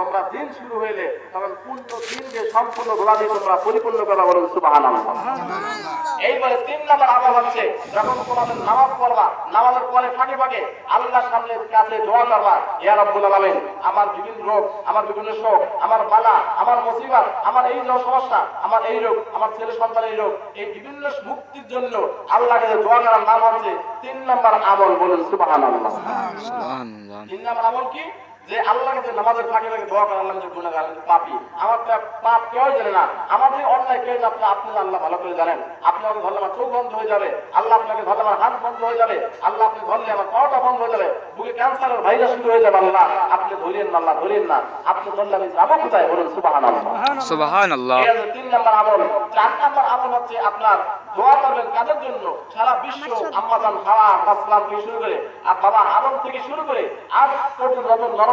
তোমরা দিন শুরু হইলে তখন পূর্ণ দিনকে সম্পূর্ণ গোলা দিয়ে তোমরা পরিপূর্ণ করা বলুন সুবাহান এইবারে তিন নাম্বার আমল হচ্ছে যখন তোমাদের নামাজ পড়বা নামাজের পরে ফাঁকে ফাঁকে আল্লাহর সামনে কাছে দোয়া করবা ইয়া রব্বুল আলামিন আমার বিভিন্ন রোগ আমার বিভিন্ন শোক আমার বালা আমার মুসিবত আমার এই যে সমস্যা আমার এই রোগ আমার ছেলে সন্তান এই রোগ এই বিভিন্ন মুক্তির জন্য আল্লাহকে দোয়া করার নাম হচ্ছে তিন নাম্বার আমল বলুন সুবহানাল্লাহ। তিন নাম্বার আমল কি? যে আল্লাহকে যে নামাজের ফাঁকে ফাঁকে দোয়া করে আল্লাহ যে গুণাগার পাপি। আমার তো পাপ কেউ জানে না। আমার যে অন্যায় কেউ আপনি আপনি আল্লাহ ভালো করে জানেন। আপনি আমাকে ধরলে আমার চোখ বন্ধ হয়ে যাবে। আল্লাহ আপনাকে ধরলে আমার হাত বন্ধ হয়ে যাবে। আল্লাহ আপনি ধরলে আমার পাওয়াটা বন্ধ হয়ে যাবে। বুকে ক্যান্সারের ভাইরাস শুরু হয়ে যাবে আল্লাহ। আপনি ধরিয়েন না আল্লাহ ধরিয়েন না। আপনি ধরলে আমি যাব কোথায় বলুন সুবাহান আল্লাহ সুবহানাল্লাহ। এই হচ্ছে তিন নাম্বার আমল। চার নাম্বার আমল হচ্ছে আপনার দোয়া করবেন কাদের জন্য? সারা বিশ্ব আম্মাজান হাওয়া আসলাম থেকে শুরু করে আর বাবা আদম থেকে শুরু করে আজ পর্যন্ত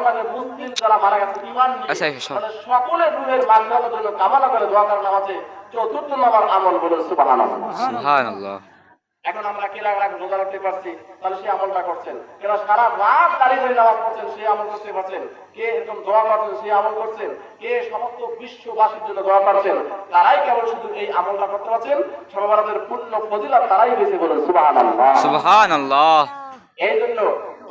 মুসলিম যারা মারা গেছে ইমান নিয়ে আচ্ছা, সব। তাদের সকলের রুহের মানবতার জন্য কামনা করে দোয়া করার নাম আছে চতুর্থ নাম্বার আমল বলুন সুবহানাল্লাহ। সুবহানাল্লাহ। এখন আমরা কে লাখ লাখ রোজা রাখতে পারছি তাহলে সেই আমলটা করছেন। কেন সারা রাত দাঁড়িয়ে ধরে নামাজ পড়ছেন সেই আমল করতে পারছেন। কে এরকম দোয়া করছেন সেই আমল করছেন। কে সমস্ত বিশ্ববাসীর জন্য দোয়া করছেন তারাই কেবল শুধু এই আমলটা করতে পারছেন। সর্বভারতের পূর্ণ ফজিলত তারাই বেশি বলুন সুবহানাল্লাহ। এই জন্য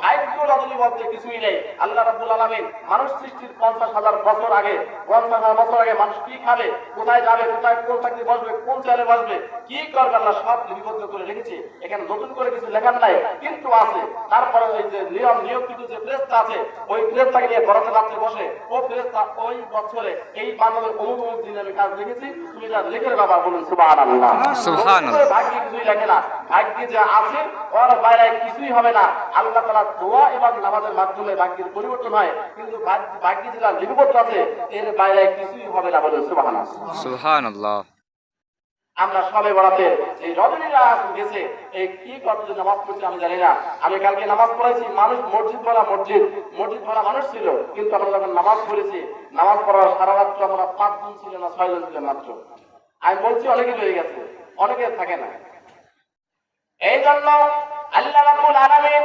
ভাগ্য বলতে কিছুই নেই। আল্লাহ রাব্বুল আলামিন মানুষ সৃষ্টির পঞ্চাশ হাজার বছর আগে পঞ্চাশ হাজার বছর আগে মানুষ কি খাবে কোথায় যাবে কোথায় কোন চাকরি বসবে কোন চেয়ারে বসবে কি করবে আল্লাহ সব লিপিবদ্ধ করে রেখেছে। এখানে নতুন করে কিছু লেখার নাই কিন্তু আছে। তারপরে ওই যে নিয়ম নিয়োগকৃত যে প্রেসটা আছে ওই প্রেসটাকে নিয়ে বরাতে রাত্রে বসে ও প্রেসটা ওই বছরে এই বান্ধবের অমুক অমুক দিনে আমি কাজ লিখেছি তুমি যা লিখে রে বাবা বলুন সুবহানাল্লাহ। সুবহানাল্লাহ। ভাগ্যে কিছুই লেখে না। ভাগ্যে যা আছে ওর বাইরে কিছুই হবে না। আল্লাহ তালা দোয়া এবং নামাজের মাধ্যমে ভাগ্যের পরিবর্তন হয় কিন্তু ভাগ্যে যেটা লিপিবদ্ধ আছে এর বাইরে কিছুই হবে না বলে সুবাহান সুবহানাল্লাহ। আমরা সবে বড়াতে এই রজনীরা গেছে এই কি করতে নামাজ পড়ছে আমি জানি না। আমি কালকে নামাজ পড়াইছি মানুষ মসজিদ ভরা মসজিদ মসজিদ ভরা মানুষ ছিল কিন্তু আমরা যখন নামাজ পড়েছি নামাজ পড়ার সারা রাত্র আমরা পাঁচজন ছিল না ছয়জন ছিল মাত্র। আমি বলছি অনেকে রয়ে গেছে অনেকে থাকে না। এই জন্য আল্লাহ রাব্বুল আলামিন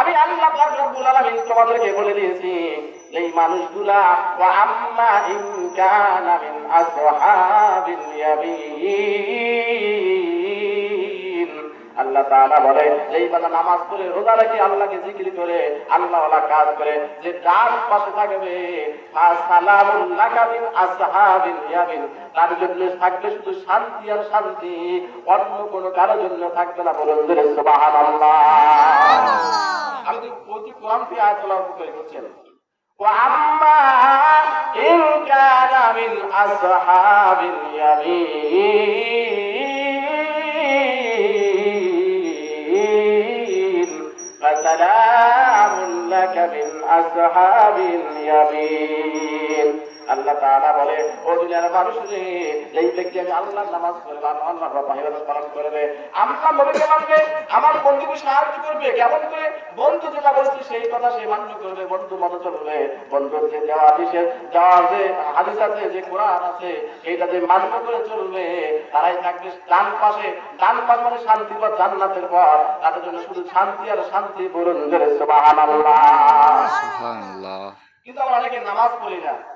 আমি আল্লাহ তোমাদেরকে বলে দিয়েছি, এই মানুষগুলা মিন আল্লাহ তাআলা বলে, যেই বান্দা নামাজ পড়ে, রোজা রেখে আল্লাহকে জিকির করে আল্লাহ ওয়ালা কাজ করে, যে ডান পাশে থাকবে সালামুন লাকা মিন আসহাবিল ইয়ামিন। তার জন্য থাকবে শুধু শান্তি আর শান্তি, অন্য কোনো কারোর জন্য থাকবে না বলুন সুবহানাল্লাহ। আমি তো প্রতি কোরআন থেকে আয়াত তেলাওয়াত করে করছেন وأما إن كان من أصحاب اليمين فسلام لك من أصحاب اليمين আল্লাহ তাআলা বলে ও দুনিয়ার মানুষ রে এই ব্যক্তি আমি আল্লাহর নামাজ পড়বে আল্লাহর রব ইবাদত পালন করবে আমার নবীকে মানবে আমার বন্ধুকে সাহায্য করবে কেমন করে? বন্ধু যেটা বলছে সেই কথা সে মান্য করবে বন্ধু মতো চলবে। বন্ধুর যে দেওয়া হাদিসে দেওয়া যে হাদিস আছে যে কোরআন আছে এইটা যে মান্য করে চলবে তারাই থাকবে ডান পাশে। ডান পাশ মানে শান্তি পথ জান্নাতের পথ। তাদের জন্য শুধু শান্তি আর শান্তি বলুন সুবহানাল্লাহ। সুবহানাল্লাহ। কিন্তু আমরা অনেকে নামাজ পড়ি না।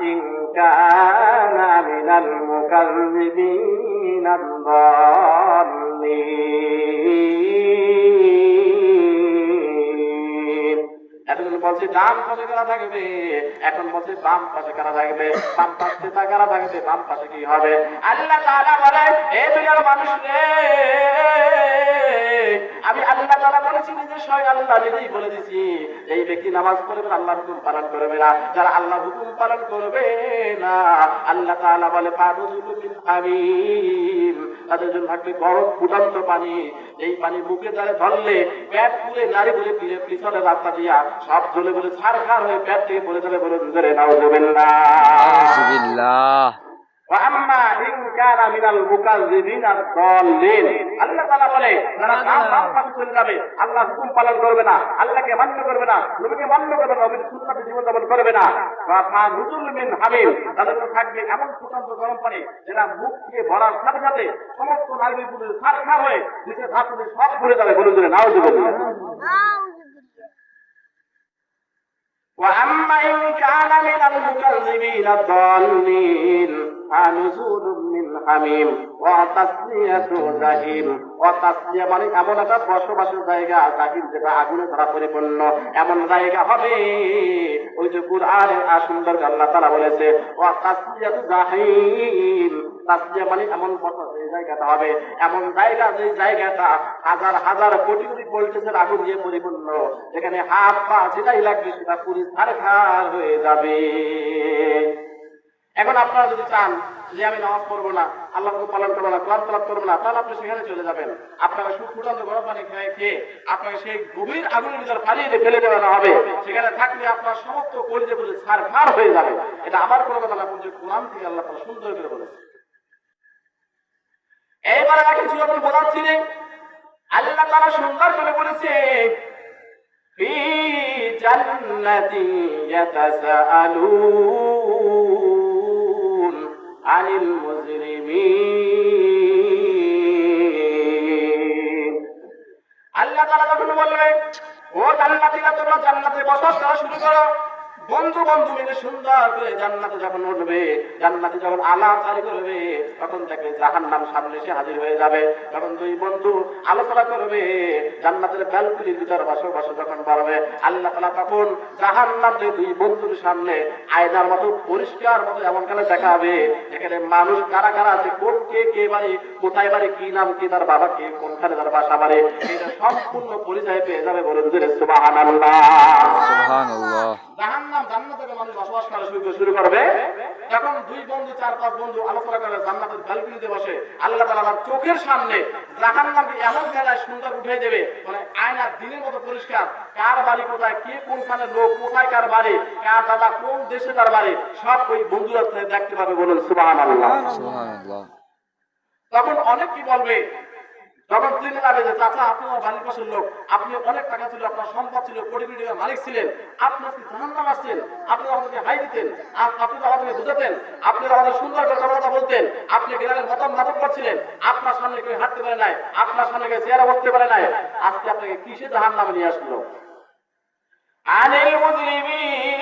إن كان من المكذبين الضالين এতগুলো বলছে ডান পাশে কারা থাকবে এখন বলছে বাম পাশে কারা থাকবে বাম পাশে তা কারা থাকবে বাম পাশে কি হবে আল্লাহ তাআলা বলে এই দুনিয়ার মানুষ রে আমি আল্লাহ তাআলা বলেছি নিজে স্বয়ং আল্লাহ নিজেই বলে দিছি, এই ব্যক্তি নামাজ পড়বে আল্লাহ হুকুম পালন করবে না। যারা আল্লাহ হুকুম পালন করবে না, আল্লাহ তাআলা বলে ফাদুজুল মিন হামিম। তাদের জন্য থাকবে গরম ফুটন্ত পানি। এই পানি বুকে দ্বারে ধরলে, পেট পুরে নারী বলে ফিরে পিছনে রাস্তা দিয়া সব জ্বলে বলে ছারখার হয়ে পেট থেকে পড়ে যাবে বলে ধরে নাও দেবেন না। আউযুবিল্লাহ وأما إن كان من المكذبين الضالين আল্লাহ তাআলা বলে যারা কাম কাম পাশে চলে যাবে আল্লাহ হুকুম পালন করবে না আল্লাহকে মান্য করবে না নবীকে মান্য করবে না নবীর সুন্নাতে জীবন যাপন করবে না ফা নুজুল মিন হামিম তাদের জন্য থাকবে এমন ফুটন্ত গরম পানি যেটা মুখ থেকে ভরার সাথে সাথে সমস্ত নারী পুরুষ সারখা হয়ে নিচে ধাপ সব ভরে যাবে বলে ধরে নাও দেবে وأما إن كان من المكذبين الضالين فنزول من حميم وتصلية جحيم وتصلية মানে এমন একটা বসবাসের জায়গা জাহিম যেটা আগুনে ধরা পরিপূর্ণ এমন জায়গা হবে ওই যে কুরআনে আর সুন্দর আল্লাহ তাআলা বলেছে ওয়া তাসলিয়াতু জাহিম তাসলিয়া মানে এমন বসবাস এই জায়গাটা হবে এমন জায়গা যে জায়গাটা হাজার হাজার কোটি কোটি ভোল্টেজের আগুন দিয়ে পরিপূর্ণ যেখানে হাত পা যেটাই লাগবে সেটা পুরি ছারখার হয়ে যাবে এখন আপনারা যদি চান যে আমি নামাজ পড়বো না আল্লাহ পালন করবো না ক্লাস তালাপ করবো না তাহলে আপনি সেখানে চলে যাবেন আপনারা সুখ ফুটান্ত গরম পানি খেয়ে খেয়ে আপনাকে সেই গভীর আগুনের ভিতর ফালিয়ে দিয়ে ফেলে দেওয়া হবে সেখানে থাকলে আপনার সমস্ত কলিজে বলে ছার খার হয়ে যাবে এটা আমার কোনো কথা না বলছে কোরআন থেকে আল্লাহ তালা সুন্দর করে বলেছে এইবার আগে ছিল আপনি বোঝাচ্ছিলেন আল্লাহ তারা সুন্দর করে বলেছে في جنة يتساءلون عن المجرمين আল্লাহ তারা যখন বলবে ও জান্নাতীরা তোমরা জান্নাতে বসবাস করা শুরু করো বন্ধু বন্ধু মিলে সুন্দর করে জান্নাতে যখন উঠবে জান্নাতে যখন আলা চালু করবে তখন দেখবে জাহান নাম সামনে এসে হাজির হয়ে যাবে। তখন দুই বন্ধু আলোচনা করবে জান্নাতের ব্যালকুনির ভিতর বসে বসে যখন পারবে আল্লাহ তালা তখন জাহান নাম দুই বন্ধুর সামনে আয়নার মতো পরিষ্কার মতো এমন কালে দেখাবে? এখানে মানুষ কারা কারা আছে কোন কে কে বাড়ি কোথায় বাড়ি কি নাম কি তার বাবা কে কোনখানে তার বাসা বাড়ি এটা সম্পূর্ণ পরিচয় পেয়ে যাবে বলুন যে সুবহানাল্লাহ। জাহান্নাম জান্নাতে মানুষ বসবাস করা শুরু শুরু করবে। তখন দুই বন্ধু চার পাঁচ বন্ধু আলোচনা করে জান্নাতের ব্যালকনিতে বসে আল্লাহ তাআলা চোখের সামনে জাহান্নামকে এমন জায়গায় সুন্দর দেবে মানে আয়না দিনের মতো পরিষ্কার। কার বাড়ি কোথায় কে কোনখানে লোক কোথায় কার বাড়ি কার দাদা কোন দেশে তার বাড়ি সব ওই বন্ধুরা দেখতে পাবে বলুন সুবহানাল্লাহ। সুবহানাল্লাহ। তখন অনেক কি বলবে? যখন চিনে যাবে যে চাচা আপনি আমার বাড়ির পাশের লোক। আপনি অনেক টাকা ছিল, আপনার সম্পদ ছিল, কোটি কোটি টাকার মালিক ছিলেন। আপনি আজকে জাহান্নাম আসছেন। আপনি আমাদেরকে হাই দিতেন। আপ- আপনি আমাদেরকে বুঝাতেন। আপনি আমাদের সুন্দর কথা বলতেন। আপনি গ্রামের মতন নাটক করছিলেন। আপনার সামনে কেউ হাঁটতে পারে নাই। আপনার সামনে কেউ চেয়ারে বসতে পারে নাই। আজকে আপনাকে কিসে জাহান্নামে নিয়ে আসলো? আনিল মুজরিমিন।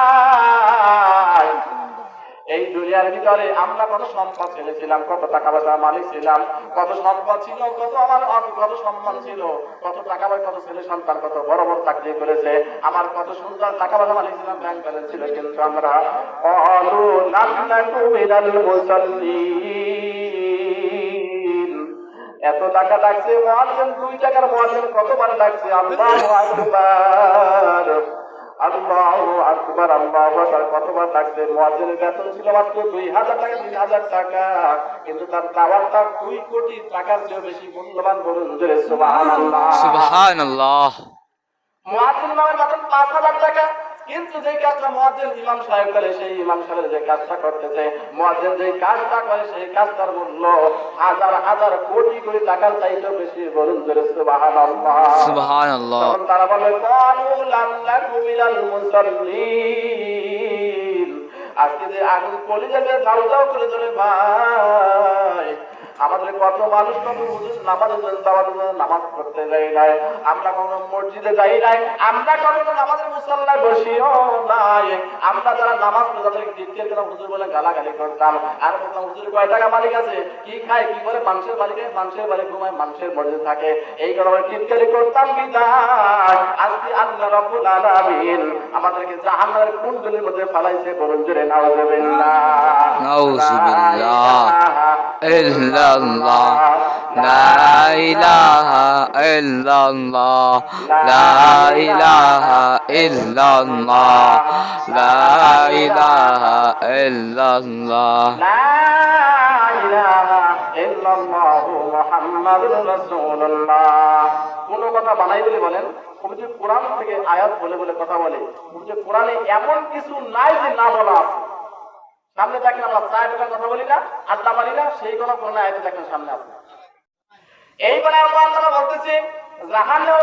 দুনিয়ার ভিতরে আমরা কত সম্পদ ছেলেছিলাম কত টাকা পয়সা মালিক ছিলাম, কত সম্পদ ছিল, কত আমার কত সম্মান ছিল, কত টাকা পয়সা, কত ছেলে সন্তান, কত বড় বড় চাকরি করেছে, আমার কত সুন্দর টাকা পয়সা মালিক ছিলাম ব্যাংক ব্যালেন্স ছিল, কিন্তু আমরা অলু লান্নাকু মিনাল মুসাল্লিন। এত টাকা লাগছে মুয়াজ্জিন দুই টাকার মুয়াজ্জিন কতবার লাগছে, আল্লাহু আকবার। আল্লাহু আকবার আল্লাহু আকবার। কতবার লাগছে মুয়াজ্জিনের বেতন ছিল মাত্র দুই হাজার টাকা তিন হাজার টাকা। কিন্তু তার দাওয়াতটা দুই কোটি টাকার চেয়ে বেশি মূল্যবান বলুন সুবহানাল্লাহ। সুবহানাল্লাহ। মুয়াজ্জিন নামের বেতন পাঁচ হাজার টাকা। কিন্তু যে কাজটা মুয়াজ্জিন ইমাম সাহেব করে সেই ইমাম সাহেব যে কাজটা করতেছে মুয়াজ্জিন যে কাজটা করে সেই কাজটার মূল্য হাজার হাজার কোটি কোটি টাকার চাইতেও বেশি বলুন জোরে সুবহানাল্লাহ। সুবহানাল্লাহ। তখন তারা বলে "কালু লাম নাকু মিনাল মুসাল্লিন। আজকে যে আগুন কলি যাবে দাও দাও করে চলে ভাই। আমাদের কত মানুষ কত জন্য নামাজ পড়তে যাই নাই। আমরা কখনো মসজিদে যাই নাই, আমরা কখনো নামাজের মুসল্লায় বসিও নাই। আমরা যারা নামাজ পড়ে তাদেরকে জিজ্ঞেস করে হুজুর বলে গালাগালি করতাম। আর বলতাম, হুজুর, কয় টাকা মালিক আছে? কি খায়, কি করে? মানুষের বাড়িতে মানুষের বাড়ি ঘুমায় মানুষের বাড়িতে থাকে। এই কারণে টিটকারি করতাম বিদায়। আজকে আল্লাহ রাব্বুল আলামিন আমাদেরকে জাহান্নামের কুণ্ডলীর মধ্যে ফালাইছে বলুন জোরে নাউজুবিল্লাহ নাউজুবিল্লাহ লা ইলাহা ইল্লাল্লাহ, লা ইলাহা ইল্লাল্লাহ, লা ইলাহা ইল্লাল্লাহ। লা ইলাহা ইল্লাল্লাহু মুহাম্মাদুর রাসূলুল্লাহ। কোন কথা বানাই বলে বলেন তুমি যে কোরআন থেকে আয়াত বলে বলে কথা বলে তুমি যে কোরআনে এমন কিছু নাই যে না বলা আছে। সামনে দেখেন আমরা চায় টাকার কথা বলি না, আড্ডা মারি না, সেই কথা কোরআনে আয়াতে দেখেন সামনে আছে এইবারে আমরা আল্লাহ বলতেছি, জাহান ও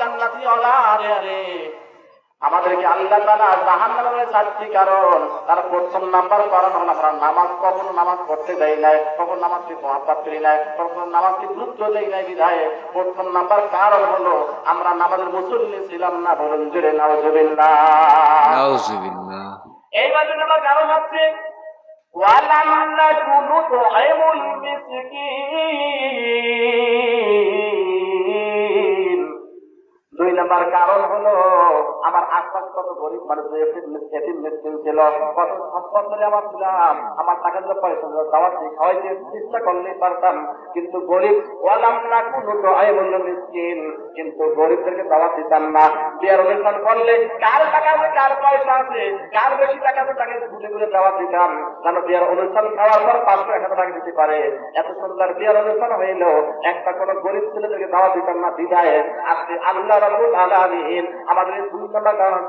জান্নাতি আরে আরে। আমাদেরকে আল্লাহ তাআলা জাহান নামের চারটি কারণ তার প্রথম নাম্বার কারণ হলো আমরা নামাজ কখনো নামাজ পড়তে যাই নাই, কখন নামাজকে মহাপাত করি নাই, কখন নামাজকে গুরুত্ব দেই নাই বিধায়। প্রথম নাম্বার কারণ হলো, আমরা নামাজের মুসল্লি ছিলাম না জুড়ে নাউজুবিল্লাহ নাউজুবিল্লাহ কারণ দুই নম্বর কারণ হলো, আমার আশপাশ কত গরিব মানুষ ছিল, কত আমার ছিলাম আমার টাকা দিয়ে পয়সা দিয়ে খাওয়াইতে ইচ্ছা করলেই পারতাম, কিন্তু গরিব ওয়ালাম নাকুনু তুআইমুল মিসকিন। কিন্তু গরিবদেরকে দাওয়াত দিতাম না। বিয়ার অনুষ্ঠান করলে কার টাকা আছে কার পয়সা আছে, কার বেশি টাকা আছে তাকে ঘুরে ঘুরে দাওয়াত দিতাম যেন বিয়ার অনুষ্ঠান খাওয়ার পর পাঁচশো এক টাকা দিতে পারে। এত সুন্দর বিয়ার অনুষ্ঠান হইল, একটা কোনো গরিব ছেলেদেরকে দাওয়াত দিতাম না বিদায়। আজকে আল্লাহ রাব্বুল আলামিন আমাদের দুই নম্বর কারণ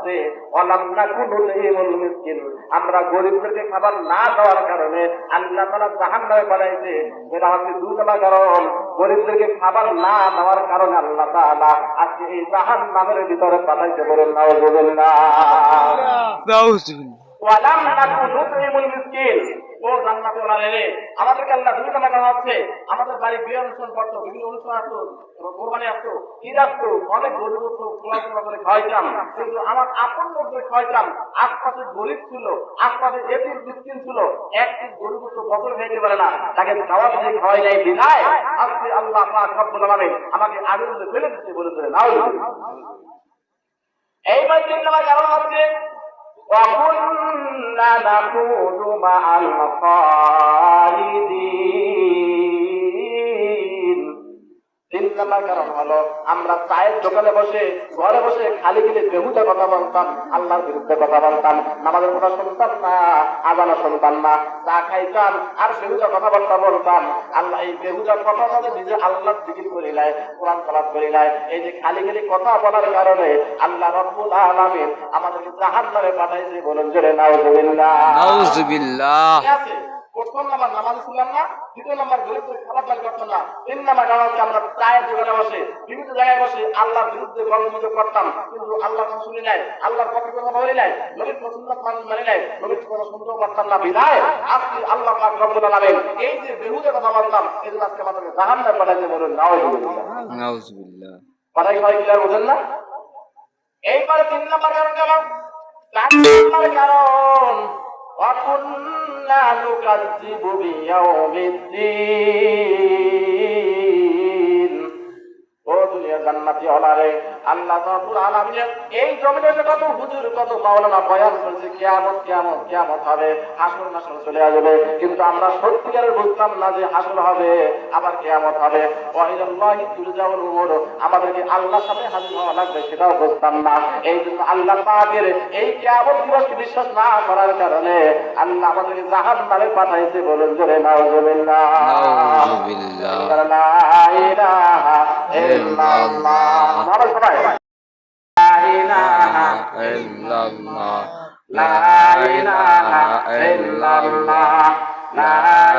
ওয়ালাম নাকুনু তুইমুল মিসকিন। আমরা গরিবদেরকে খাবার না দেওয়ার কারণে আল্লাহ তাআলা জাহান্নামে বানাইছে এটা হচ্ছে দুই কারণ। গরিবদেরকে খাবার না দেওয়ার কারণে আল্লাহ তাআলা আজকে এই জাহান নামের ভিতরে পাঠাইতে বলেন নাউজুবিল্লাহ। নাউজুবিল্লাহ। ওয়ালাম নাকু নুতইমুল মিসকিন। ও জান্নাতুল রে আমাদেরকে আল্লাহ দুই টাকা হচ্ছে। আমাদের বাড়ি বিয়ে অনুষ্ঠান করতো, বিভিন্ন অনুষ্ঠান আসতো কোরবানি আসতো, ঈদ আসতো, অনেক গরিব হতো পোলা করে খাওয়াইতাম। কিন্তু আমার আপন মধ্যে খাওয়াইতাম, আশপাশে গরিব ছিল, আশপাশে এটির মিসকিন ছিল এক পিস গরিব হতো বছর খাইতে পারে না। তাকে দাওয়াত দিয়ে খাওয়াই নাই, বিধায় আজকে আল্লাহ পাক রব্বুল আলামিন আমাকে আগুন ফেলে দিতে বলেছে নাউজুবিল্লাহ এইবার তিন নম্বর কারণ হচ্ছে وكنا نخوض مع الخالدين নম্বর কারণ হলো আমরা চায়ের দোকানে বসে ঘরে বসে খালি গেলে বেহুদা কথা বলতাম আল্লাহর বিরুদ্ধে কথা বলতাম নামাজের কথা শুনতাম না আজানা শুনতাম না চা খাইতাম আর বেহুদা কথাবার্তা বলতাম। আল্লাহ এই বেহুদা কথা বলে নিজে আল্লাহর দিকির করি নাই কোরআন কলাপ করি নাই এই যে খালি খালি কথা বলার কারণে আল্লাহ রব্বুল আলামিন আমাদেরকে জাহান্নামে পাঠাইছে বলেন জোরে নাউজুবিল্লাহ। নাউজুবিল্লাহ। ঠিক আছে? প্রথম নাম্বার নামাজ ছিলাম না দ্বিতীয় নাম্বার গরিব খারাপ লাগে করতাম না তিন নাম্বার কারণ আমরা চায়ের দোকানে বসে বিভিন্ন জায়গায় বসে আল্লাহর বিরুদ্ধে গল্প করতাম। কিন্তু আল্লাহর কথা শুনি নাই আল্লাহর কথা কথা বলি নাই নবীর পছন্দ মানি নাই নবীর কথা শুনতেও পারতাম না বিধায় আজকে আল্লাহ পাক রব্বুল আলামিন এই যে বেহুদে কথা বলতাম জন্য আজকে আমাদেরকে জাহান্নামে পাঠাইছে বলুন নাউজুবিল্লাহ। পাঠাই সবাই ক্লিয়ার বোঝেন না? এইবারে তিন নম্বর কারণ গেল চার নম্বর কারণ وكنا نكذب بيوم الدين জান্নাতি হলারে। আল্লাহ রাব্বুল আলামিন এই জমিনে যে কত হুজুর কত মাওলানা বয়ান করেছে কিয়ামত কিয়ামত কিয়ামত হবে হাসর নাসর চলে আসবে। কিন্তু আমরা সত্যিকারের বুঝতাম না যে হাসর হবে আবার কিয়ামত হবে। ওয়াইলাল্লাহি তুরজাউল উমুর আমাদেরকে আল্লাহর সামনে হাজির হওয়া লাগবে সেটাও বুঝতাম না। এই জন্য আল্লাহ পাকের এই কিয়ামত দিবসকে বিশ্বাস না করার কারণে আল্লাহ আমাদেরকে জাহান্নামে পাঠাইছে বলুন জোরে নাউজুবিল্লাহ। নাউজুবিল্লাহ। লা ইলাহা ইল্লাল্লাহ বলো সবাই লা ইলাহা ইল্লাল্লাহ লা ইলাহা ইল্লাল্লাহ লা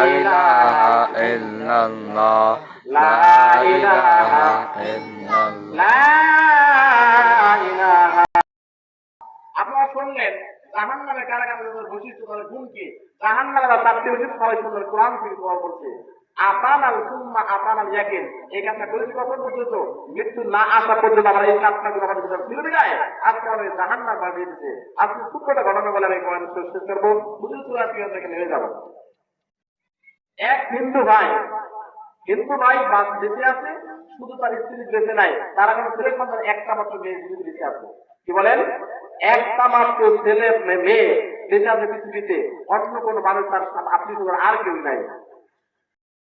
ইলাহা ইল্লাল্লাহ লা ইলাহা ইল্লাল্লাহ আপনারা শুনলেন জাহান নামে কারা কারা বৈশিষ্ট্য তাদের গুণ জাহান নামে চারটি বৈশিষ্ট্য সবাই শুনলেন কোরআন থেকে করছে আতানাল সুম্মা আতানাল ইয়াকিন। এই কাজটা করেছি কখন পর্যন্ত? মৃত্যু না আসা পর্যন্ত আমরা এই কাজটা করে আমাদের ভিতরে ফিরে যায়। আজকে আমাদের জাহান্নাম বাড়িয়ে দিচ্ছে আজকে সূত্রটা ঘটনা বলে আমি কমেন্ট শেষ করব। বুঝে তুই আজকে আপনাকে নেমে যাব। এক হিন্দু ভাই হিন্দু ভাই বেঁচে আছে, শুধু তার স্ত্রী বেঁচে নাই। তার এখন ছেলে সন্তান, একটা মাত্র মেয়ে জীবিত বেঁচে আছে। কি বলেন? একটা মাত্র ছেলে মেয়ে বেঁচে আছে পৃথিবীতে। অন্য কোনো মানুষ তার আপনি আর কেউ নাই।